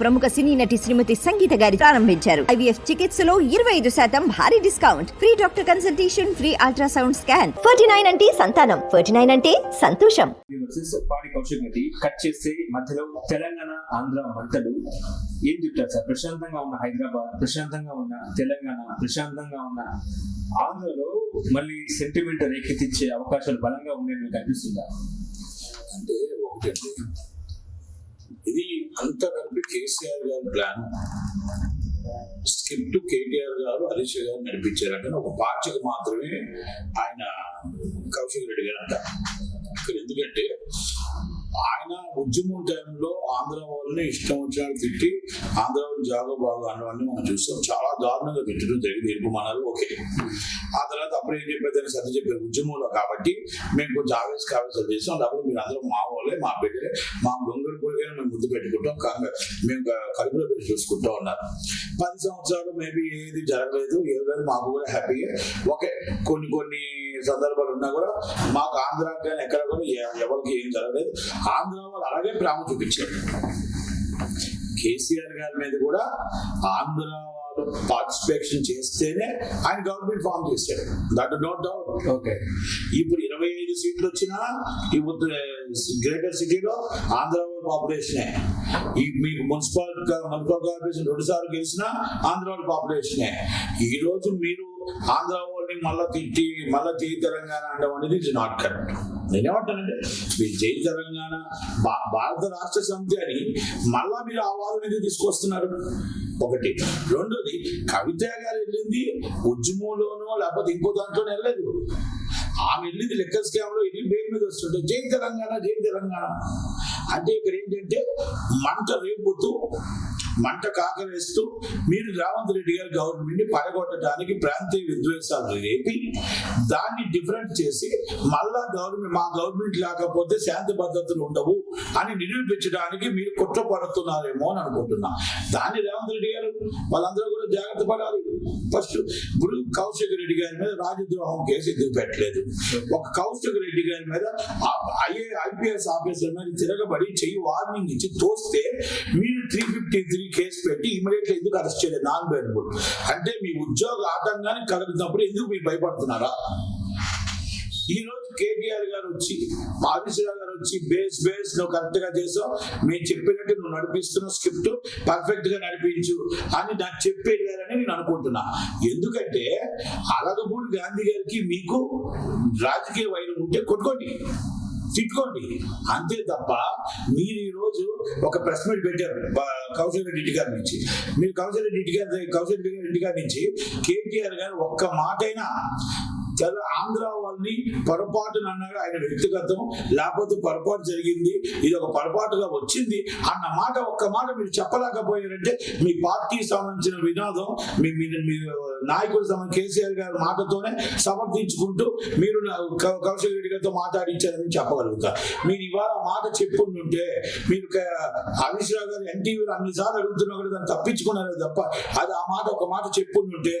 ప్రముఖ సినీ నటి శ్రీమతి సంగీత గారి ప్రారంభించారు. ఐవీఎఫ్ చికిత్సలో ఇరవై ఐదు శాతం భారీ discount. Free doctor consultation free ultrasound scan. Forty nine అంటే సంతానం ఫోర్టీ నైన్ అంటే సంతోషం. పాడి కౌశిక్ రెడ్డి కట్ చేస్తే మధ్యలో తెలంగాణ ఆంధ్ర మంటలు ఏం చెప్తారు సార్? ప్రశాంతంగా ఉన్న హైదరాబాద్ ప్రశాంతంగా ఉన్న తెలంగాణ ప్రశాంతంగా ఉన్న ఆంధ్రలో మళ్ళీ సెంటిమెంట్ రేకెత్తించే అవకాశాలు బలంగా ఉన్నాయని మీకు అనిపిస్తుందా అంటే ఒకటండి ఇది అంత కలిపి కేసీఆర్ గారి ప్లాన్ స్క్రిప్ట్ కేటీఆర్ గారు హరీష్ గారు నడిపించారంటే ఒక పార్టీకి మాత్రమే ఆయన కౌశిక్ రెడ్డి గారు అంటారు. ఇక్కడ ఎందుకంటే ఆయన ఉద్యమం టైంలో ఆంధ్ర వాళ్ళని ఇష్టం వచ్చినట్టు తిట్టి ఆంధ్ర వాళ్ళు జాగో బాగా అన్నవన్నీ మనం చూస్తాం. చాలా దారుణంగా తిట్టడం జరిగింది. నిర్పమానాలు ఓకే. ఆ తర్వాత అప్పుడు ఏం చెప్పేదాన్ని సర్ది చెప్పారు. ఉద్యమంలో కాబట్టి మేము కొంచెం ఆవేశ కావేశాలు చేస్తాం. లేకపోతే మీరు అందరూ మా వాళ్ళే మా బిడ్డలే. మా గొంగళ పొడిగానే మేము ముందు పెట్టుకుంటాం. కాంగ మేము కలుపులో కడుపులో పెట్టి చూసుకుంటూ ఉన్నారు పది సంవత్సరాలు మేబీ ఏది జరగలేదు ఏది మాకు కూడా హ్యాపీగా ఓకే. కొన్ని కొన్ని సందర్భాలు ఉన్నా కూడా మాకు ఆంధ్ర కానీ ఎక్కడ కూడా ఎవరికి ఏం జరగలేదు. ఆంధ్ర వాళ్ళు అలాగే ప్రేమ చూపించారు. కేసీఆర్ గారి మీద కూడా ఆంధ్ర వాళ్ళు పార్టిసిపేషన్ చేస్తేనే ఆయన గవర్నమెంట్ ఫామ్ చేశాడు. That no doubt okay. ఇప్పుడు ఇరవై ఐదు సీట్లు వచ్చినా ఇప్పుడు గ్రేటర్ సిటీలో ఆంధ్ర పాపులేషనే ఈ మీకు మున్సిపల్ మున్సిపల్ కార్పొరేషన్ రెండు సార్లు గెలిచినా ఆంధ్ర వాళ్ళ పాపులేషనే ఈ రోజు మీరు ఆంధ్ర వాళ్ళని మళ్ళా తిట్టి మళ్ళా జై తెలంగాణ అనడం అనేది ఇట్స్ నాట్ కరెక్ట్ నేనేమంటానంటే మీరు జై తెలంగాణ భా- భారత రాష్ట్ర సమితి అని మళ్ళా మీరు ఆ వాదన తీసుకొస్తున్నారు? ఒకటి. రెండోది కవిత గారు వెళ్ళింది ఉద్యమంలోనో లేకపోతే ఇంకో దాంట్లోనే వెళ్ళలేదు. ఆమె వెళ్ళింది లెక్క స్కామ్లో ఇది బెయిల్ మీద వస్తుంటే జై తెలంగాణ జై తెలంగాణ. అంటే ఇక్కడ ఏంటంటే మంట రేపుతూ మంట కాకరేస్తూ మీరు రేవంత్ రెడ్డి గారి గవర్నమెంట్ని పడగొట్టడానికి ప్రాంతీయ విద్వేషాలు రేపి దాన్ని డిఫరెంట్ చేసి మళ్ళా గవర్నమెంట్ మా గవర్నమెంట్ లేకపోతే శాంతి భద్రతలు ఉండవు అని నిరూపించడానికి మీరు కుట్ర పడుతున్నారేమో అని అనుకుంటున్నా. దాన్ని రేవంత్ రెడ్డి గారు వాళ్ళందరూ కూడా జాగ్రత్త పడాలి. ఫస్ట్ ఇప్పుడు కౌశిక్ రెడ్డి గారి మీద రాజద్రోహం కేసు ఎదురు పెట్టలేదు? ఒక కౌశిక్ రెడ్డి గారి మీద ఐఏ ఐపీఎస్ ఆఫీసర్ మీద తిరగబడి చెయ్యి వార్నింగ్ ఇచ్చి తోస్తే మీరు త్రీ ఫిఫ్టీ త్రీ కేసు పెట్టి ఇమీడియట్ ఎందుకు అరెస్ట్ చేయలేదు? నాన్ బెయిలబుల్ అంటే మీ ఉద్యోగ ఆటంకాన్ని కలుగుతున్నప్పుడు ఎందుకు మీరు భయపడుతున్నారా? ఈ రోజు కేటీఆర్ గారు వచ్చి మాధుశ్వరరావు గారు వచ్చి బేస్ బేస్ నువ్వు కరెక్ట్గా చేసావు. మేము చెప్పినట్టు నువ్వు నడిపిస్తున్న స్క్రిప్ట్ పర్ఫెక్ట్గా నడిపించు అని నాకు చెప్పేయారని నేను అనుకుంటున్నా. ఎందుకంటే అలగపూడి గాంధీ గారికి మీకు రాజకీయ వైరం ఉంటే కొట్టుకోండి. తిట్టుకోండి. అంతే తప్ప మీరు ఈరోజు ఒక ప్రెస్ మీట్ పెట్టారు కౌశల్ రెడ్డి గారి నుంచి. మీరు కౌశల్ రెడ్డి గారి కౌశల్ రెడ్డి గారి ఇంటి గారి నుంచి కేటీఆర్ గారు ఒక్క మాటైనా ఆంధ్ర వాళ్ళని పొరపాటున అన్నాడు. ఆయన వ్యక్తిగతం లేకపోతే పొరపాటు జరిగింది. ఇది ఒక పొరపాటుగా వచ్చింది అన్న మాట ఒక్క మాట మీరు చెప్పలేకపోయారంటే మీ పార్టీకి సంబంధించిన వినోదం మీ మీ నాయకుడు సంబంధించిన కేసీఆర్ గారి మాటతోనే సమర్థించుకుంటూ మీరు కౌశల్ రెడ్డి గారితో మాట్లాడించారని చెప్పగలుగుతా. మీరు ఇవాళ మాట చెప్పుంటుంటే మీరు క- హరీష్ రావు గారు ఎన్టీవీలో అన్నిసార్లు అడుగుతున్నా కూడా దాన్ని తప్పించుకున్నారు తప్ప అది ఆ మాట ఒక మాట చెప్పుంటుంటే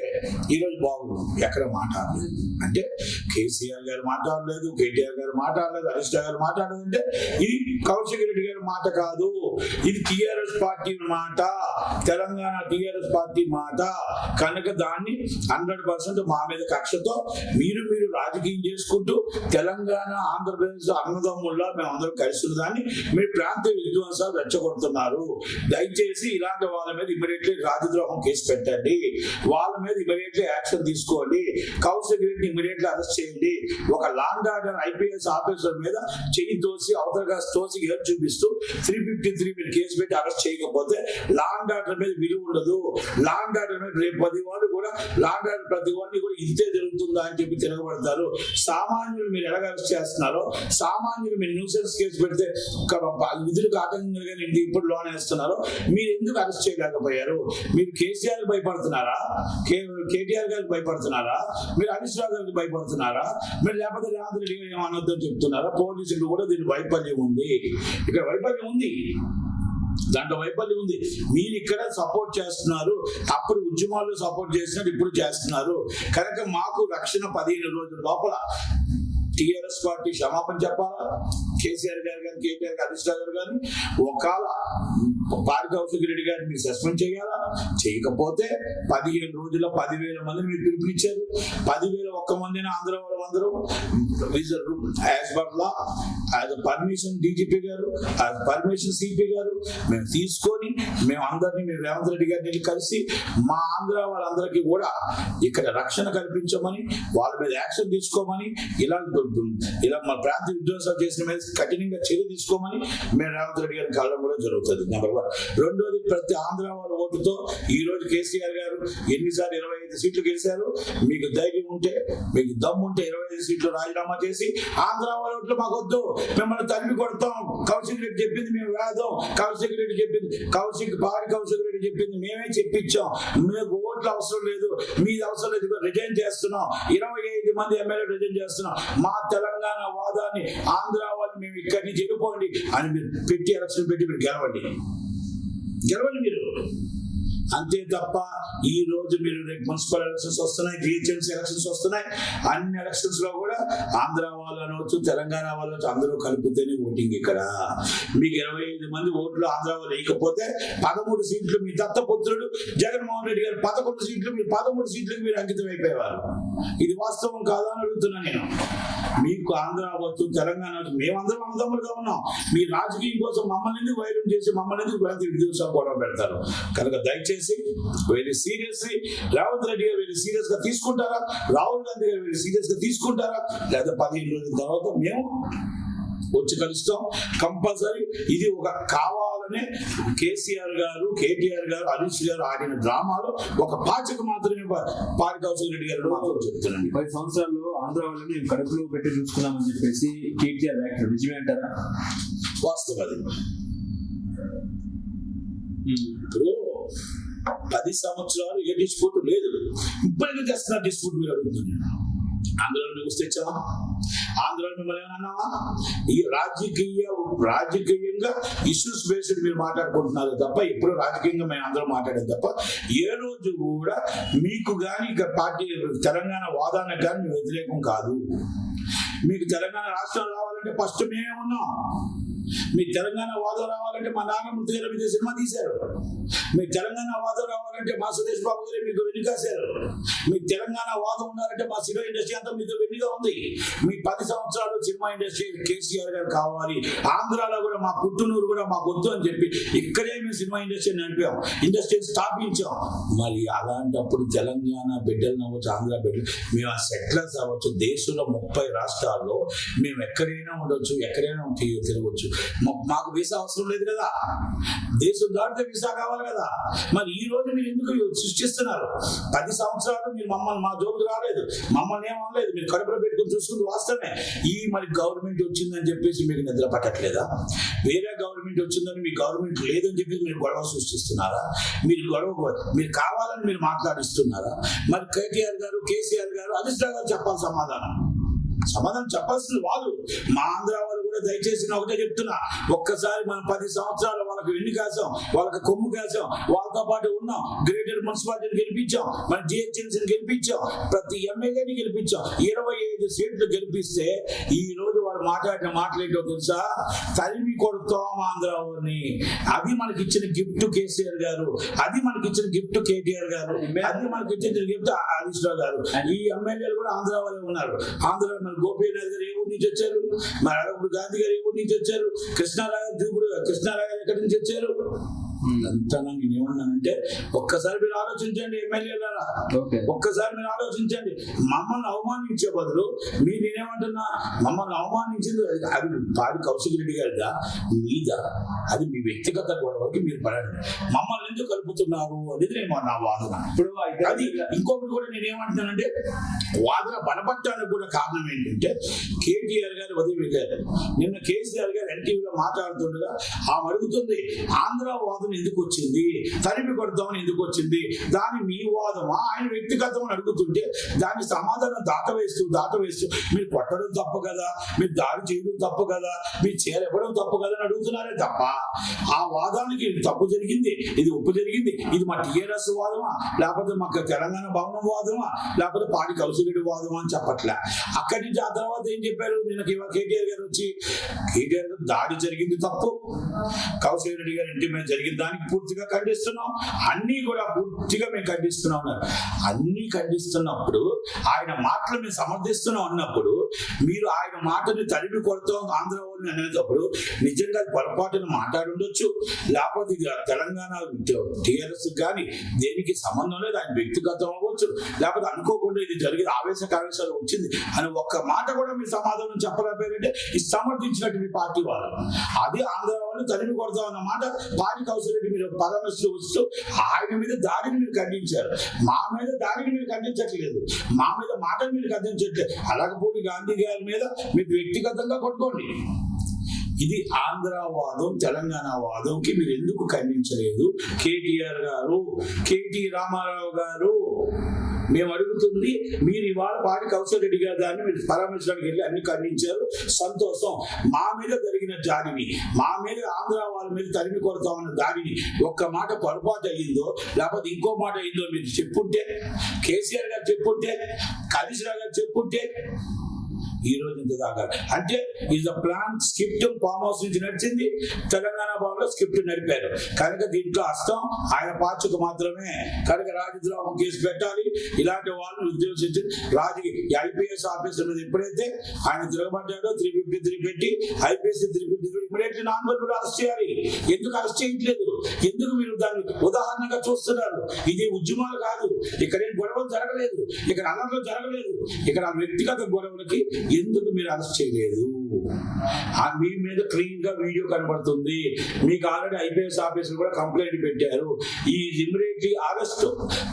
ఈరోజు బాగుంది ఎక్కడ మాట్లాడలేదు అంటే కేసీఆర్ గారు మాట్లాడలేదు కేటీఆర్ గారు మాట్లాడలేదు హరీష్ గారు మాట్లాడలేదు అంటే ఇది కౌశిక్ రెడ్డి గారి మాట కాదు. ఇది టిఆర్ఎస్ పార్టీ మాట. తెలంగాణ టిఆర్ఎస్ పార్టీ మాట. కనుక దాన్ని హండ్రెడ్ పర్సెంట్ మా మీద కక్షతో మీరు మీరు రాజకీయం చేసుకుంటూ తెలంగాణ ఆంధ్రప్రదేశ్ అన్నదమ్ముల్లో మేము అందరం దాన్ని మీరు ప్రాంతీయ విధ్వంసాలు రెచ్చగొడుతున్నారు. దయచేసి ఇలాంటి వాళ్ళ మీద ఇమీడియట్లీ రాజద్రోహం కేసు పెట్టండి. వాళ్ళ మీద ఇమీడియట్లీ యాక్షన్ తీసుకోండి. కౌశిక్ రెడ్డి ఇమీడియట్లీ అరెస్ట్ చేయండి. ఒక లాంగ్ ఆర్డర్ ఐపీఎస్ ఆఫీసర్ మీద చెయ్యి తోసి అవతలగా తోసి ఏం చూపిస్తూ త్రీ ఫిఫ్టీ త్రీ మీరు కేసు పెట్టి అరెస్ట్ చేయకపోతే లాంగ్ ఆర్డర్ మీద విలువ ఉండదు. లాంగ్ ఆర్డర్ మీద రేపు పది వాళ్ళు కూడా లాంగ్ ఆర్డర్ ప్రతి వాడిని కూడా ఇంతే జరుగుతుందా అని చెప్పి తిరగబడతారు. సామాన్యులు మీరు ఎలాగ అరెస్ట్ చేస్తున్నారో సామాన్యులు మీరు న్యూసెన్స్ కేసు పెడితే విధులకు ఆటంకంగా ఇంటి ఇప్పుడు లోన్ వేస్తున్నారో మీరు ఎందుకు అరెస్ట్ చేయలేకపోయారు? మీరు కేసీఆర్ భయపడుతున్నారా? కేటీఆర్ గారికి భయపడుతున్నారా? మీరు హరీష్ రావు నుంచి భయపడుతున్నారా? మీరు లేకపోతే రేవంత్ రెడ్డి గారు ఏమనొద్దని చెప్తున్నారా? పోలీసులు కూడా దీని వైఫల్యం ఉంది. ఇక్కడ వైఫల్యం ఉంది. దాంట్లో వైఫల్యం ఉంది. మీరు ఇక్కడ సపోర్ట్ చేస్తున్నారు. అప్పుడు ఉద్యమాల్లో సపోర్ట్ చేసినట్టు ఇప్పుడు చేస్తున్నారు. కనుక మాకు రక్షణ పదిహేను రోజుల లోపల టిఆర్ఎస్ పార్టీ క్షమాపణ చెప్పాలా? కేసీఆర్ గారు కానీ కేటీఆర్ గారు హరీష్ రావు గారు కానీ ఒకవేళ పార్క కౌశిక్ రెడ్డి గారిని మీరు సస్పెండ్ చేయాలా? చేయకపోతే పదిహేను రోజుల్లో పదివేల మందిని మీరు పిలుపునిచ్చారు పదివేల ఒక్క మందిని ఆంధ్ర వాళ్ళందరూ as per law. As permission DGP garu as permission CP garu మేము తీసుకొని మేము అందరినీ మేము రేవంత్ రెడ్డి గారిని వెళ్ళి కలిసి మా ఆంధ్ర వాళ్ళందరికీ కూడా ఇక్కడ రక్షణ కల్పించమని వాళ్ళ మీద యాక్షన్ తీసుకోమని ఇలా ఇలా మా ప్రాంత విధ్వంసాలు చేసిన మీద కఠినంగా చర్య తీసుకోమని మేము రేవంత్ రెడ్డి గారిని కలవడం కూడా జరుగుతుంది నెంబర్ వన్ రెండోది ప్రతి ఆంధ్ర వాళ్ళ ఓటుతో ఈ రోజు కేసీఆర్ గారు ఎన్నిసార్లు ఇరవై ఐదు సీట్లు గెలిచారు. మీకు ధైర్యం ఉంటే మీకు దమ్ము ఉంటే ఇరవై ఐదు సీట్లు రాజీనామా చేసి ఆంధ్ర వాళ్ళ ఓట్లు మాకు వద్దు. మిమ్మల్ని తల్లి కొడతాం. కౌశిక్ రెడ్డి చెప్పింది మేము వేదం కౌశిక్ రెడ్డి చెప్పింది కౌశిక్ భారీ కౌశిక్ రెడ్డి చెప్పింది మేమే చెప్పించాం. మీకు ఓట్లు అవసరం లేదు. మీది అవసరం లేదు. రిజైన్ చేస్తున్నాం. ఇరవై ఐదు మంది ఎమ్మెల్యే రిజైన్ చేస్తున్నాం. మా తెలంగాణ వాదాన్ని ఆంధ్ర వాళ్ళు మేము ఇక్కడి నుంచి వెళ్ళిపోండి అని మీరు పెట్టి ఎలక్షన్ పెట్టి మీరు గెలవండి. గెలవండి మీరు అంతే తప్ప ఈ రోజు మీరు రేపు మున్సిపల్ ఎలక్షన్స్ వస్తున్నాయి జిహెచ్ఎంసీ ఎలక్షన్స్ వస్తున్నాయి. అన్ని ఎలక్షన్స్లో కూడా ఆంధ్ర వాళ్ళు అనవచ్చు తెలంగాణ వాళ్ళు అందరూ కలిపితేనే ఓటింగ్ ఇక్కడ. మీకు ఇరవై ఐదు మంది ఓట్లు ఆంధ్ర వాళ్ళు వేయకపోతే పదమూడు సీట్లు మీ దత్తపుత్రుడు జగన్మోహన్ రెడ్డి గారు పదకొండు సీట్లు మీరు పదమూడు సీట్లకు మీరు అంకితం అయిపోయేవారు. ఇది వాస్తవం కాదా అని అడుగుతున్నా నేను. మీకు ఆంధ్ర అవ్వచ్చు తెలంగాణ అవ్వచ్చు మేమందరం అన్నదమ్ములుగా ఉన్నాం. మీ రాజకీయం కోసం మమ్మల్ని వైరం చేసి మమ్మల్ని ఎందుకు ప్రతి గొడవ పెడతారు? కనుక దయచేసి వెరీ సీరియస్లీ రేవంత్ రెడ్డి గారు వెరీ సీరియస్గా తీసుకుంటారా? రాహుల్ గాంధీ గారు వెరీ సీరియస్గా తీసుకుంటారా? లేదా పదిహేను రోజుల తర్వాత మేము వచ్చి కలుస్తాం. కంపల్సరీ ఇది ఒక కావాలనే కేసీఆర్ గారు కేటీఆర్ గారు హరీష్ గారు ఆడిన డ్రామాలో ఒక పాచక మాత్రమే పారికౌశల్ రెడ్డి గారు మాత్రం చెప్తున్నాను పది సంవత్సరాల్లో ఆంధ్ర వాళ్ళని మేము కడుపులో పెట్టి చూసుకున్నామని చెప్పేసి కేటీఆర్ వ్యాఖ్యలు నిజమే అంటారా? వాస్తవం అది. ఇప్పుడు పది సంవత్సరాలు ఏ డిస్ప్యూట్ లేదు. ఇప్పటికీ చేస్తున్న డిస్ప్యూట్ మీరు అడుగుతున్నారు ఆంధ్రాలో మేము తెచ్చామా? ఆంధ్రలో మిమ్మల్ని ఏమన్నావా ఈ రాజకీయ రాజకీయంగా ఇష్యూస్ బేస్డ్ మీరు మాట్లాడుకుంటున్నారు తప్ప ఎప్పుడు రాజకీయంగా మేము అందరం మాట్లాడేది తప్ప ఏ రోజు కూడా మీకు కానీ ఇక పార్టీ తెలంగాణ వాదానికి కానీ వ్యతిరేకం కాదు. మీకు తెలంగాణ రాష్ట్రం రావాలంటే ఫస్ట్ మేమే ఉన్నాం. మీకు తెలంగాణ వాదం రావాలంటే మా నాన్న మృతి గారు మీద సినిమా తీశారు. మీకు తెలంగాణ వాదం రావాలంటే మా సురేష్ బాబు గారు మీకు వెనుకాశారు. మీకు తెలంగాణ వాదం ఉండాలంటే మా సినిమా ఇండస్ట్రీ అంతా మీతో వెన్నుగా ఉంది. మీ పది సంవత్సరాలు సినిమా ఇండస్ట్రీ కేసీఆర్ గారు కావాలి. ఆంధ్రాలో కూడా మా పుట్టునూరు కూడా మాకు వద్దు అని చెప్పి ఇక్కడే మేము సినిమా ఇండస్ట్రీ నడిపాం. ఇండస్ట్రీ స్థాపించాం. మరి అలాంటప్పుడు తెలంగాణ బిడ్డలు అవ్వచ్చు ఆంధ్ర బిడ్డలు. మేము ఆ సెటిలర్స్ అవ్వచ్చు దేశంలో ముప్పై రాష్ట్రాల్లో మేము ఎక్కడైనా ఉండొచ్చు ఎక్కడైనా తిరిగి- తిరగవచ్చు మాకు వీసా అవసరం లేదు కదా. దేశం దాటితే వీసా కావాలి కదా. మరి ఈ రోజు మీరు ఎందుకు సృష్టిస్తున్నారు? పది సంవత్సరాలు మీరు మమ్మల్ని మా జోలికి రాలేదు. మమ్మల్ని ఏం అనలేదు. మీరు కడుపులో పెట్టుకుని చూసుకుంది వాస్తవమే ఈ మరి గవర్నమెంట్ వచ్చిందని చెప్పేసి మీకు నిద్ర పట్టట్లేదా? వేరే గవర్నమెంట్ వచ్చిందని మీ గవర్నమెంట్ లేదని చెప్పి మీరు గొడవ సృష్టిస్తున్నారా? మీరు గొడవ మీరు కావాలని మీరు మాట్లాడిస్తున్నారా? మరి కేటీఆర్ గారు కేసీఆర్ గారు హరీష్ గారు చెప్పాలి సమాధానం. సమాధానం చెప్పాల్సింది వాళ్ళు. మా ఆంధ్ర వాళ్ళు కూడా దయచేసి నేను ఒకటే చెప్తున్నా. ఒక్కసారి మనం పది సంవత్సరాలు వాళ్ళకి వెన్ను కాసాం వాళ్ళకి కొమ్ము కాసాం వాళ్ళతో పాటు ఉన్నాం. గ్రేటర్ మున్సిపాలిటీని గెలిపించాం. మన జిహెచ్ఎంసీని గెలిపించాం. ప్రతి ఎమ్మెల్యేని గెలిపించాం. ఇరవై ఐదు సీట్లు గెలిపిస్తే ఈ రోజు వాళ్ళు మాట్లాడిన మాట్లాడేటో తెలుసా? తరిమి కొడుతాం ఆంధ్ర ఊరిని. అది మనకి ఇచ్చిన గిఫ్ట్ కేసీఆర్ గారు. అది మనకి ఇచ్చిన గిఫ్ట్ కేటీఆర్ గారు. అది మనకి ఇచ్చిన గిఫ్ట్ హరీష్ రావు గారు. ఈ ఎమ్మెల్యేలు కూడా ఆంధ్ర వాళ్ళే ఉన్నారు. ఆంధ్ర మన గోపీనాథ్ గారు ఏ ఊరి నుంచి వచ్చారు? మన అడవుడు గాంధీ గారు ఏ ఊరి నుంచి వచ్చారు? కృష్ణారావు గారు చూపుడు కృష్ణారావు గారు ఎక్కడి నుంచి వచ్చారు? నేను ఏమన్నానంటే ఒక్కసారి మీరు ఆలోచించండి ఎమ్మెల్యేలారా. ఒక్కసారి మీరు ఆలోచించండి. మమ్మల్ని అవమానించే బదులు మీరు నేనేమంటున్నా మమ్మల్ని అవమానించింది అది- పాడి కౌశిక్ రెడ్డి గారిదా? మీద? అది మీ వ్యక్తిగత గొడవకి మీరు పడండి. మమ్మల్ని ఎందుకు కలుపుతున్నారు అనేది నేను నా వాదన. ఇప్పుడు అది ఇంకొకటి కూడా నేను ఏమంటున్నానంటే వాదన బలపడటానికి కూడా కారణం ఏంటంటే కేటీఆర్ గారు వదిలిపెట్టారు నిన్న కేసీఆర్ గారు ఎన్టీవీలో మాట్లాడుతుండగా ఆమె అడుగుతుంది ఆంధ్ర వాదన ఎందుకు వచ్చింది? తరిమి కొడదామని ఎందుకు వచ్చింది? దాని మీ వాదమా? ఆయన వ్యక్తిగతం అని అడుగుతుంటే దాని సమాధానం దాటవేస్తూ దాటవేస్తూ మీరు కొట్టడం తప్పు కదా మీరు దాడి చేయడం తప్పు కదా మీరు చేరవ్వడం తప్పు కదా అని అడుగుతున్నారే తప్ప ఆ వాదానికి తప్పు జరిగింది ఇది ఉప్పు జరిగింది ఇది మా టీఆర్ఎస్ వాదమా? లేకపోతే మాకు తెలంగాణ భవనం వాదమా? లేకపోతే పాడి కౌశల్యుడి వాదమా అని చెప్పట్లే. అక్కడి నుంచి ఆ తర్వాత ఏం చెప్పారు? నిన్న కేటీఆర్ గారు వచ్చి కేటీఆర్ గారు దాడి జరిగింది తప్పు. కౌశల్ రెడ్డి గారి ఇంటి మీద జరిగింది? దానికి పూర్తిగా ఖండిస్తున్నాం. అన్నీ కూడా పూర్తిగా మేము ఖండిస్తున్నాం అన్నారు. అన్నీ ఖండిస్తున్నప్పుడు ఆయన మాటలు మేము సమర్థిస్తున్నాం అన్నప్పుడు మీరు ఆయన మాటని తరిమి కొడతాం ఆంధ్ర అనేటప్పుడు నిజంగా పొరపాటును పొరపాటున మాట్లాడుండొచ్చు. లేకపోతే ఇది తెలంగాణ టీఆర్ఎస్ కానీ దేనికి సంబంధం లేదు ఆయన వ్యక్తిగతం అవ్వచ్చు. లేకపోతే అనుకోకుండా ఇది జరిగింది ఆవేశ కావేశాలు వచ్చింది అని ఒక్క మాట కూడా మీ సమాధానం చెప్పలేకపోయారంటే ఇది సమర్థించినట్టు మీ పార్టీ వాళ్ళు. అది ఆంధ్ర వాళ్ళు తరిమి కొడతాం అన్న మాట పార్టీ మీరు పరామర్శలు వస్తూ ఆయన మీద దాడిని మీరు ఖండించారు. మా మీద దాడిని మీరు ఖండించట్లేదు. మా మీద మాటలు మీరు ఖండించట్లేదు. అలాగపోటీ గాంధీ గారి మీద మీరు వ్యక్తిగతంగా కొట్టుకోండి. ఇది ఆంధ్ర వాదం తెలంగాణ వాదంకి మీరు ఎందుకు ఖండించలేదు? కేటీఆర్ గారు కేటీ రామారావు గారు మేము అడుగుతుంది మీరు ఇవాళ పాటి కౌశల్ రెడ్డి గారు దాన్ని మీరు పరామర్శడానికి వెళ్ళి అన్ని ఖండించారు. సంతోషం. మా మీద జరిగిన దాడిని మా మీద ఆంధ్ర వాళ్ళ మీద తరిమి కొడతామన్న దాడిని ఒక్క మాట పొరపాటు అయ్యిందో లేకపోతే ఇంకో మాట అయ్యిందో మీరు చెప్పుంటే కేసీఆర్ గారు చెప్పుంటే హరీశ్రావు గారు చెప్పుంటే ఈ రోజు ఇంత దాకా. అంటే ఇది ప్లాన్ స్క్రిప్ట్ ఫామ్ హౌస్ నుంచి నడిచింది. తెలంగాణ భవన్లో స్క్రిప్ట్ నడిపారు. కనుక దీంట్లో అస్తం ఆయన పాచుకు మాత్రమే కనుక రాజద్రోహం కేసు పెట్టాలి. ఇలాంటి వాళ్ళు ఉద్దేశించి రాజు ఐపీఎస్ ఆఫీసర్ మీద ఎప్పుడైతే ఆయన తిరగబడ్డాడో త్రీ ఫిఫ్టీ త్రీ పెట్టి IPS three fifty three immediately non bail arrest చేయాలి. ఎందుకు అరెస్ట్ చేయట్లేదు? ఎందుకు మీరు దాన్ని ఉదాహరణగా చూస్తున్నారు? ఇది ఉద్యమాలు కాదు. ఇక్కడ ఏం గొడవలు జరగలేదు. ఇక్కడ అల్లర్లు జరగలేదు. ఇక్కడ ఆ వ్యక్తిగత గొడవలకి ఎందుకు మీరు అరెస్ట్ చేయలేదు? మీ మీద క్లీన్గా వీడియో కనబడుతుంది. మీకు ఆల్రెడీ ఐపీఎస్ ఆఫీసర్ కూడా కంప్లైంట్ పెట్టారు. ఈ ఇమీడియట్లీ అరెస్ట్.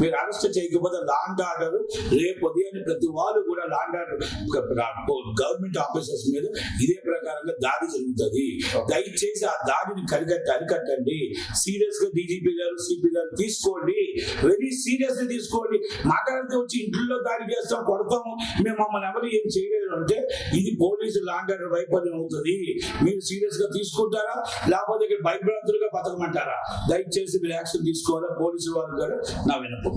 మీరు అరెస్ట్ చేయకపోతే లాండ్ ఆర్డర్ రేపు ఉదయాన్నే ప్రతి వాళ్ళు కూడా లాండ్ ఆర్డర్ గవర్నమెంట్ ఆఫీసర్స్ మీద ఇదే ప్రకారంగా దాడి జరుగుతుంది. దయచేసి ఆ దాడిని కరికట్టి అరికట్టండి. సీరియస్గా డీజీపీ గారు సిపి గారు తీసుకోండి. వెరీ సీరియస్గా తీసుకోండి. మాట్లాడితే వచ్చి ఇంట్లో దాడి చేస్తాం కొడతాము. మేము మమ్మల్ని ఎవరు ఏం చేయలేదు అంటే ఇది పోలీసు లాండ్ ఆర్డర్ వైఫల్యం అవుతుంది. మీరు సీరియస్గా తీసుకుంటారా? లేకపోతే ఇక్కడ భయభ్రాంతులుగా బతకమంటారా? దయచేసి మీరు యాక్షన్ తీసుకోవాలా? పోలీసు వాళ్ళు కూడా నా వినపం.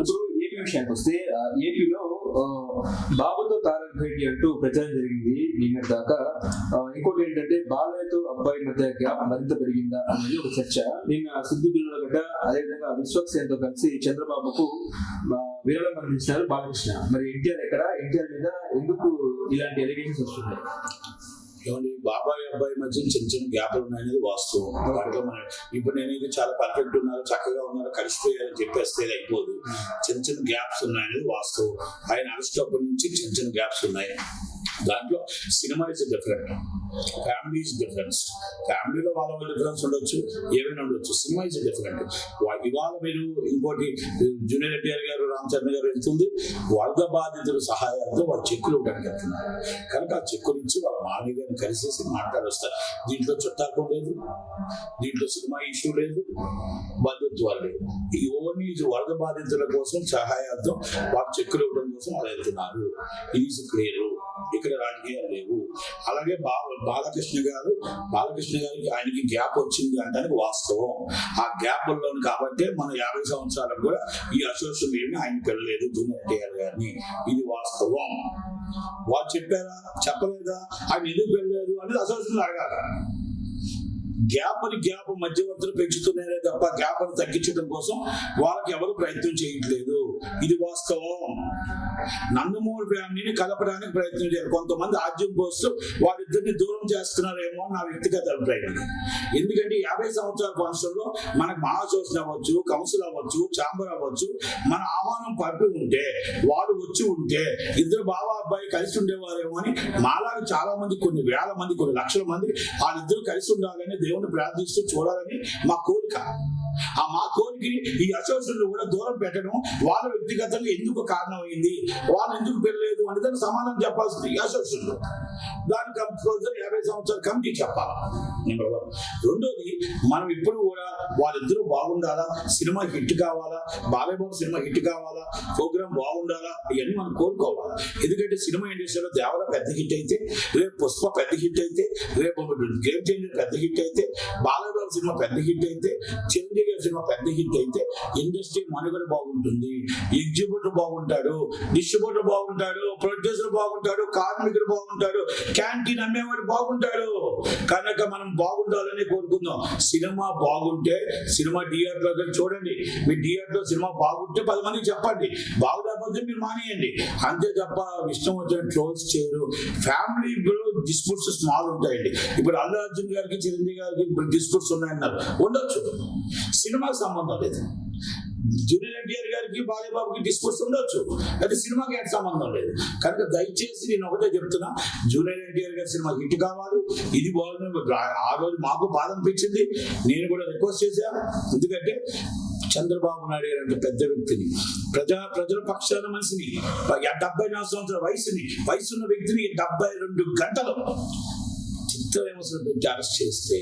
ఇప్పుడు ఏపీ విషయానికి వస్తే ఏపీలో బాబుతో తారక భేటీ అంటూ ప్రచారం జరిగింది. నిన్న దాకా ఇంకోటి ఏంటంటే బాలయ్యతో అబ్బాయి మధ్య గ్యాప్ మరింత పెరిగిందా అనేది ఒక చర్చ. నిన్న సిద్ధుల గడ్డ అదేవిధంగా విశ్వక్సేన్తో కలిసి చంద్రబాబుకు విరాళం అందించినారు బాలకృష్ణ. మరి ఎన్టీఆర్ ఎక్కడ? ఎన్టీఆర్ మీద ఎందుకు ఇలాంటి ఎలిగేషన్స్ వస్తున్నాయి. ఏమండి బాబాయ్ అబ్బాయి మధ్య చిన్న చిన్న గ్యాప్లు ఉన్నాయనేది వాస్తవం. వాటిలో మనం ఇప్పుడు నేను ఇది చాలా పర్ఫెక్ట్ ఉన్నారు చక్కగా ఉన్నారు కలిసిపోయారని చెప్పేస్తే అయిపోదు. చిన్న చిన్న గ్యాప్స్ ఉన్నాయనేది వాస్తవం. ఆయన అరెస్ట్ అప్పటి నుంచి చిన్న చిన్న గ్యాప్స్ ఉన్నాయి. దాంట్లో cinema is different family is difference ఫ్యామిలీలో వాళ్ళ వాళ్ళ డిఫరెన్స్ ఉండొచ్చు ఏమైనా ఉండొచ్చు. సినిమా ఇస్ డిఫరెంట్ ఇవాళ మీరు ఇంకోటి జూనియర్ ఎన్టీఆర్ గారు రామచరణ్ గారు వెళ్తుంది వరద బాధితుల సహాయంతో వాళ్ళు చెక్కులు ఇవ్వడానికి వెళ్తున్నారు. కనుక ఆ చెక్కు నుంచి వాళ్ళ మామయ్య గారిని కలిసేసి మాట్లాడొస్తారు. దీంట్లో చుట్టాలు లేదు దీంట్లో సినిమా ఇష్యూ లేదు బంధుత్వాలు లేవు. ఈ ఓన్లీ వరద బాధితుల కోసం సహాయాలతో వాళ్ళు చెక్కులు ఇవ్వడం కోసం వాళ్ళు వెళ్తున్నారు. ఇది క్లియర్. ఇక్కడ రాజకీయాలు లేవు. అలాగే బా బాలకృష్ణ గారు బాలకృష్ణ గారికి ఆయనకి గ్యాప్ వచ్చింది అంటానికి వాస్తవం. ఆ గ్యాప్లో కాబట్టి మన యాభై సంవత్సరాలకు కూడా ఈ అసోసియేషన్ ఏమి ఆయన పెళ్ళలేదు జూనియర్ ఎన్టీఆర్ గారిని. ఇది వాస్తవం. వాళ్ళు చెప్పారా? చెప్పలేదా? ఆయన ఎందుకు వెళ్ళలేదు అనేది అసోసియేషన్ అడగాలి గ్యాప్ గ్యాప్ మధ్యవర్తులు పెంచుతున్నారే తప్ప గ్యాప్ తగ్గించడం కోసం వాళ్ళకి ఎవరు ప్రయత్నం చేయట్లేదు. ఇది వాస్తవం. నందమూరి ఫ్యామిలీని కలపడానికి ప్రయత్నం చేయాలి. కొంతమంది ఆద్యం పోస్తూ వాళ్ళిద్దరిని దూరం చేస్తున్నారేమో నా వ్యక్తిగత అభిప్రాయం. ఎందుకంటే యాభై సంవత్సరాల ఫంక్షన్ మనకు మహాసోషన్ అవ్వచ్చు కౌన్సిల్ అవ్వచ్చు ఛాంబర్ అవ్వచ్చు మన ఆహ్వానం పంపి ఉంటే వాళ్ళు వచ్చి ఉంటే ఇద్దరు బావ అబ్బాయి కలిసి ఉండేవారేమో అని మాలాగా చాలా మంది కొన్ని వేల మంది కొన్ని లక్షల మంది వాళ్ళిద్దరూ కలిసి ఉండాలని దేవుణ్ణి ప్రార్థిస్తూ చూడాలని మా కోరిక. ఆ మా కోరికి ఈ అసోసియేషన్ కూడా దూరం పెట్టడం వాళ్ళ వ్యక్తిగతంగా ఎందుకు కారణమైంది? వాళ్ళు ఎందుకు పెళ్ళలేదు అని దానికి సమాధానం చెప్పాల్సింది అశోసులు దానికి కంపల్సరీ యాభై సంవత్సరాల కమిటీ చెప్పాలి. నెంబర్ వన్ రెండోది మనం ఇప్పుడు కూడా వాళ్ళిద్దరూ బాగుండాలా? సినిమా హిట్ కావాలా? బాలయ్య బాబు సినిమా హిట్ కావాలా? ప్రోగ్రామ్ బాగుండాలా? ఇవన్నీ మనం కోరుకోవాలి. ఎందుకంటే సినిమా ఇండస్ట్రీలో దేవర పెద్ద హిట్ అయితే రేపు పుష్ప పెద్ద హిట్ అయితే రేపు గేమ్ చేంజర్ పెద్ద హిట్ అయితే బాలయ్య బాబు సినిమా పెద్ద హిట్ అయితే చిరంజీవి గారి సినిమా పెద్ద హిట్ అయితే ఇండస్ట్రీ మనుగడ బాగుంటుంది ఎగ్జిబ్యూటర్ బాగుంటాడు డిస్ట్రిబ్యూటర్ బాగుంటాడు ప్రొడ్యూసర్ బాగుంటాడు కార్మికుడు బాగుంటాడు క్యాంటీన్ అమ్మేవాడు బాగుంటాడు. కనుక మనం బాగుండాలని కోరుకుందాం. సినిమా బాగుంటే సినిమా థియేటర్లో చూడండి. మీ థియేటర్లో సినిమా బాగుంటే పది మందికి చెప్పండి. బాగులేకపోతే మీరు మానేయండి. అంతే తప్ప ఇష్టం వచ్చిన క్లోజ్ చేయరు. ఫ్యామిలీ డిస్ప్యూట్స్ స్మాల్ ఉంటాయండి. ఇప్పుడు అల్లు అర్జున్ గారికి చిరంజీవి గారికి ఇప్పుడు డిస్ప్యూట్స్ ఉన్నాయన్నారు. ఉండొచ్చు. సినిమాకి సంబంధం లేదు. జూనియర్ ఎన్టీఆర్ గారికి బాలయ్యబాబుకి డిస్కోర్స్ ఉండొచ్చు. అయితే సినిమాకి ఏంటి సంబంధం లేదు. కనుక దయచేసి నేను ఒకటే చెప్తున్నా. జూనియర్ ఎన్టీఆర్ గారి సినిమా హిట్ కావాలి. ఇది బాగుంది. ఆ రోజు మాకు బాధ అనిపించింది. నేను కూడా రిక్వెస్ట్ చేశాను ఎందుకంటే చంద్రబాబు నాయుడు గారు అంటే పెద్ద వ్యక్తిని. ప్రజా ప్రజల పక్షాన మనిషిని. డెబ్బై నాలుగు సంవత్సరాల వయసుని వయసున్న వ్యక్తిని డెబ్బై రెండు గంటలు చిత్రహింసలు పెట్టి అరెస్ట్ చేస్తే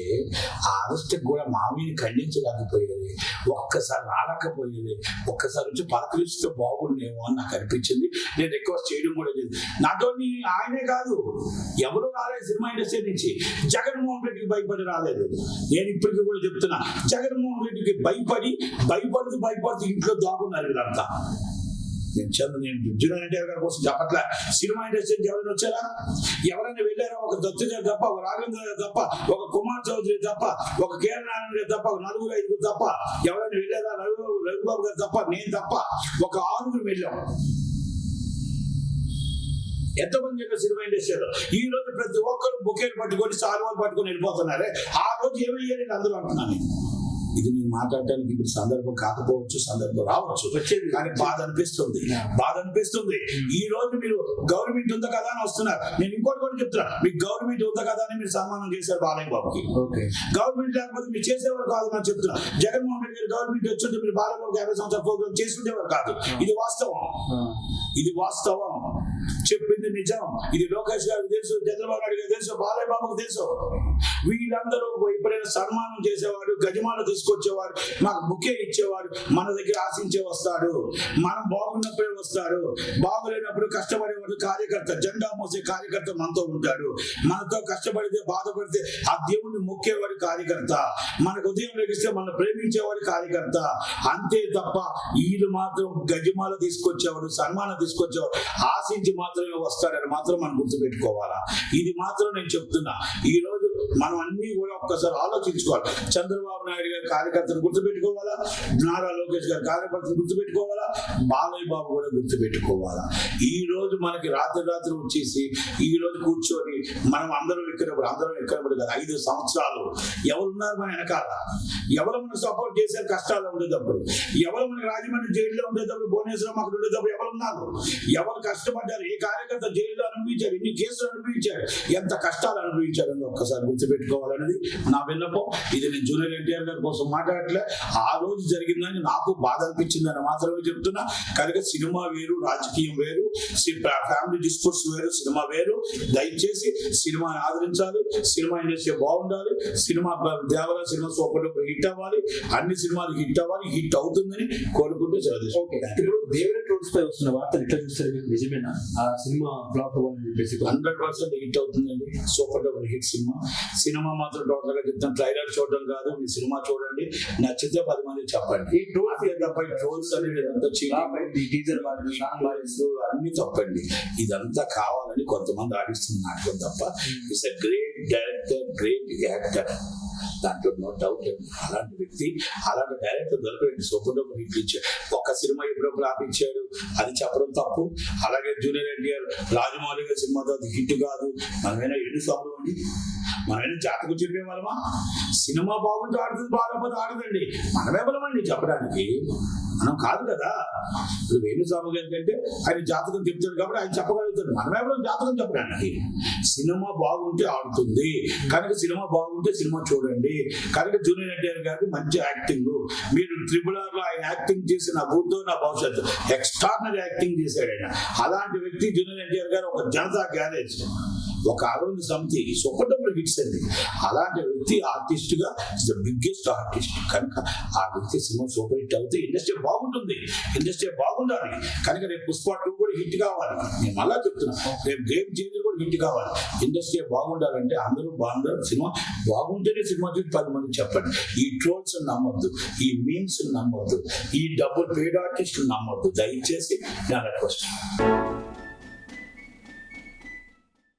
ఆ అరెస్ట్ కూడా మామీని ఖండించలేకపోయేది. ఒక్కసారి రాలేకపోయేది. ఒక్కసారి వచ్చి పలకరిస్తే బాగుండేమో అని నాకు అనిపించింది. నేను రిక్వెస్ట్ చేయడం కూడా లేదు. నాతో ఆయనే కాదు. ఎవరు రాలేదు సినిమా ఇండస్ట్రీ నుంచి. జగన్మోహన్ రెడ్డికి భయపడి రాలేదు. నేను ఇప్పటికీ కూడా చెప్తున్నా జగన్మోహన్ రెడ్డికి భయపడి భయపడుతూ భయపడుతూ ఇంట్లో దాగున్నారు వీళ్ళంతా. నేను చంద్ర నేను జూనియర్ ఎన్టీఆర్ గారి కోసం చెప్పట్లే సినిమా ఇండస్ట్రీ ఎవరైనా వచ్చారా? ఎవరైనా వెళ్ళారా? ఒక దత్తు గారు తప్ప ఒక రాఘవేంద్ర గారు తప్ప ఒక కుమార్ చౌదరి తప్ప ఒక కేరళ నారాయణ గారు తప్ప ఒక నలుగురు ఐదుగురు తప్ప ఎవరైనా వెళ్ళారా? రవి రవిబాబు గారు తప్ప నేను తప్ప ఒక ఆరుగురు వెళ్ళాం. ఎంతమంది యొక్క సినిమా ఇండస్ట్రీలో? ఈ రోజు ప్రతి ఒక్కరు బుకేలు పట్టుకొని సాల్వాలు పట్టుకొని వెళ్ళిపోతున్నారే. ఆ రోజు ఏమయ్యారు అందరూ అంటున్నాను ఇది నేను మాట్లాడటానికి ఇప్పుడు సందర్భం కాకపోవచ్చు సందర్భం రావచ్చు. వచ్చేది. కానీ బాధ అనిపిస్తుంది. బాధ అనిపిస్తుంది. ఈ రోజు మీరు గవర్నమెంట్ ఉందా కదా అని వస్తున్నారు. నేను ఇంకోటి కూడా చెప్తున్నా. మీకు గవర్నమెంట్ ఉందా కదా అని మీరు సన్మానం చేశారు బాలయ్య బాబుకి. గవర్నమెంట్ లేకపోతే మీరు చేసేవారు కాదు అని చెప్తున్నా. జగన్మోహన్ రెడ్డి గారు గవర్నమెంట్ వచ్చుంటే మీరు బాలయ్య బాబుకి యాభై సంవత్సరాల ప్రోగ్రామ్ చేసుకునేవారు కాదు. ఇది వాస్తవం. ఇది వాస్తవం. చెప్పింది నిజం. ఇది లోకేష్ గారికి తెలుసు చంద్రబాబు నాయుడు గారికి తెలుసు బాలయ్య బాబుకు తెలుసు వీళ్ళందరూ ఎప్పుడైనా సన్మానం చేసేవాడు గజమాల తీసుకొచ్చేవాడు మాకు బుకే ఇచ్చేవాడు మన దగ్గర ఆశించే వస్తాడు మనం బాగున్నప్పుడే వస్తాడు బాగులేనప్పుడు కష్టపడేవాడు కార్యకర్త జెండా మోసే కార్యకర్త మనతో ఉంటాడు. మనతో కష్టపడితే బాధపడితే ఆ దేవుణ్ణి మొక్కేవాడు కార్యకర్త. మనకు ఉదయం లెగిస్తే మన ప్రేమించేవాడు కార్యకర్త. అంతే తప్ప వీళ్ళు మాత్రం గజమాల తీసుకొచ్చేవాడు సన్మానం తీసుకొచ్చేవాడు ఆశించి మాత్రమే వస్తాడని మాత్రం మనం గుర్తుపెట్టుకోవాలా? ఇది మాత్రం నేను చెప్తున్నా. ఈ రోజు మన అన్ని కూడా ఒక్కసారి ఆలోచించుకోవాలి. చంద్రబాబు నాయుడు గారి కార్యకర్తను గుర్తుపెట్టుకోవాలా? నారా లోకేష్ గారి కార్యకర్తను గుర్తుపెట్టుకోవాలా? బాలయ్య బాబు కూడా గుర్తుపెట్టుకోవాలా? ఈ రోజు మనకి రాత్రి రాత్రి వచ్చేసి ఈ రోజు కూర్చొని మనం అందరం ఎక్కినప్పుడు అందరం ఎక్కినప్పుడు కదా ఐదు సంవత్సరాలు. ఎవరున్నారు మన వెనకాల? ఎవరు మనకు సపోర్ట్ చేశారు? కష్టాలు ఉండేటప్పుడు. ఎవరు మనకి రాజమండ్రి జైల్లో ఉండేటప్పుడు? భువనేశ్వరం అక్కడ ఉండేటప్పుడు ఎవరు ఉన్నారు? ఎవరు కష్టపడ్డారు? ఏ కార్యకర్త జైల్లో అనుభవించారు? ఎన్ని కేసులు అనుభవించారు? ఎంత కష్టాలు అనుభవించారు? అని ఒక్కసారి గుర్తుపెట్టుకోవాలనేది నా విన్నపం ఇది నేను జూనియర్ ఎన్టీఆర్ గారి కోసం మాట్లాడట్లే. ఆ రోజు జరిగిందని నాకు బాధ అనిపించిందని మాత్రమే చెప్తున్నా. కనుక సినిమా వేరు రాజకీయం వేరు ఫ్యామిలీ డిస్ప్యూట్స్ వేరు సినిమా వేరు. దయచేసి సినిమాని ఆదరించాలి సినిమా ఇండస్ట్రీ బాగుండాలి cinema Devara cinema super hit అవ్వాలి అన్ని సినిమాలు హిట్ అవ్వాలి హిట్ అవుతుందని కోరుకుంటూ ఇప్పుడు పై వస్తున్న వార్తలు మీరు నిజమేనా? ఆ సినిమా ఫ్లాప్ అవ్వాలని చెప్పేసి. హండ్రెడ్ పర్సెంట్ హిట్ అవుతుందండి. Super double hit cinema. Cinema మాత్రం టోటల్గా చెప్తాను. ట్రైలర్ చూడడం కాదు మీ సినిమా చూడండి. నచ్చితే పది మంది చెప్పండి. ఈ తప్ప అనేది టీజర్ అన్ని తప్పండి. ఇదంతా కావాలని కొంతమంది ఆడిస్తున్న నాటకం తప్ప it's a great director great actor దాంట్లో నో డౌట్ అలాంటి వ్యక్తి అలాంటి డైరెక్టర్ దొరకలేదు సూపర్ డూపర్ హిట్ ఇచ్చాడు ఒక్క సినిమా ఎప్పుడప్పుడు ఆపించాడు అది చెప్పడం తప్పు. అలాగే జూనియర్ ఎన్టీఆర్ రాజమౌళి గారి సినిమాతో అది హిట్ కాదు. మనమైనా ఎన్ని సార్లు అండి. మనమైనా జాతకు చెప్పే బలమా సినిమా బాగుంటే ఆడుతుంది బాగాలేకపోతే ఆడదండి. మనమే బలమండి చెప్పడానికి. మనం కాదు కదా. ఇప్పుడు వేణుస్వామి గారి కంటే ఆయన జాతకం చెప్తాడు కాబట్టి ఆయన చెప్పగలుగుతాడు. మనమే ఎవరో జాతకం చెప్పడానికి. సినిమా బాగుంటే ఆడుతుంది. కనుక సినిమా బాగుంటే సినిమా చూడండి. కనుక జూనియర్ ఎన్టీఆర్ గారికి మంచి యాక్టింగ్. మీరు త్రిబుల్ ఆర్లో ఆయన యాక్టింగ్ చేసి నా బుద్ధో నా భవిష్యత్తు ఎక్స్ట్రాడినరీ యాక్టింగ్ చేశాడు ఆయన. అలాంటి వ్యక్తి జూనియర్ ఎన్టీఆర్ గారు ఒక జనతా గ్యారేజ్. ఒక అరవింద్ సమితి సూపర్ డబ్బులు హిట్స్ అండి అలాంటి వ్యక్తి ఆర్టిస్ట్గా ద బిగ్గెస్ట్ ఆర్టిస్ట్ కనుక ఆ వ్యక్తి సినిమా సూపర్ హిట్ అవుతే ఇండస్ట్రీ బాగుంటుంది. ఇండస్ట్రీ బాగుండాలి. కనుక రేపు పుష్ప టూ కూడా హిట్ కావాలి. నేను మళ్ళా చెప్తున్నా. రేపు గేమ్ చేంజర్ కూడా హిట్ కావాలి. ఇండస్ట్రీ బాగుండాలంటే అందరూ బాగుండాలి. సినిమా బాగుంటేనే సినిమా చూసి పది మంది చెప్పండి. ఈ ట్రోల్స్ నమ్మొద్దు. ఈ మీమ్స్ నమ్మొద్దు. ఈ డబ్బులు పేడ్ ఆర్టిస్ట్ నమ్మొద్దు. దయచేసి నా రిక్వెస్ట్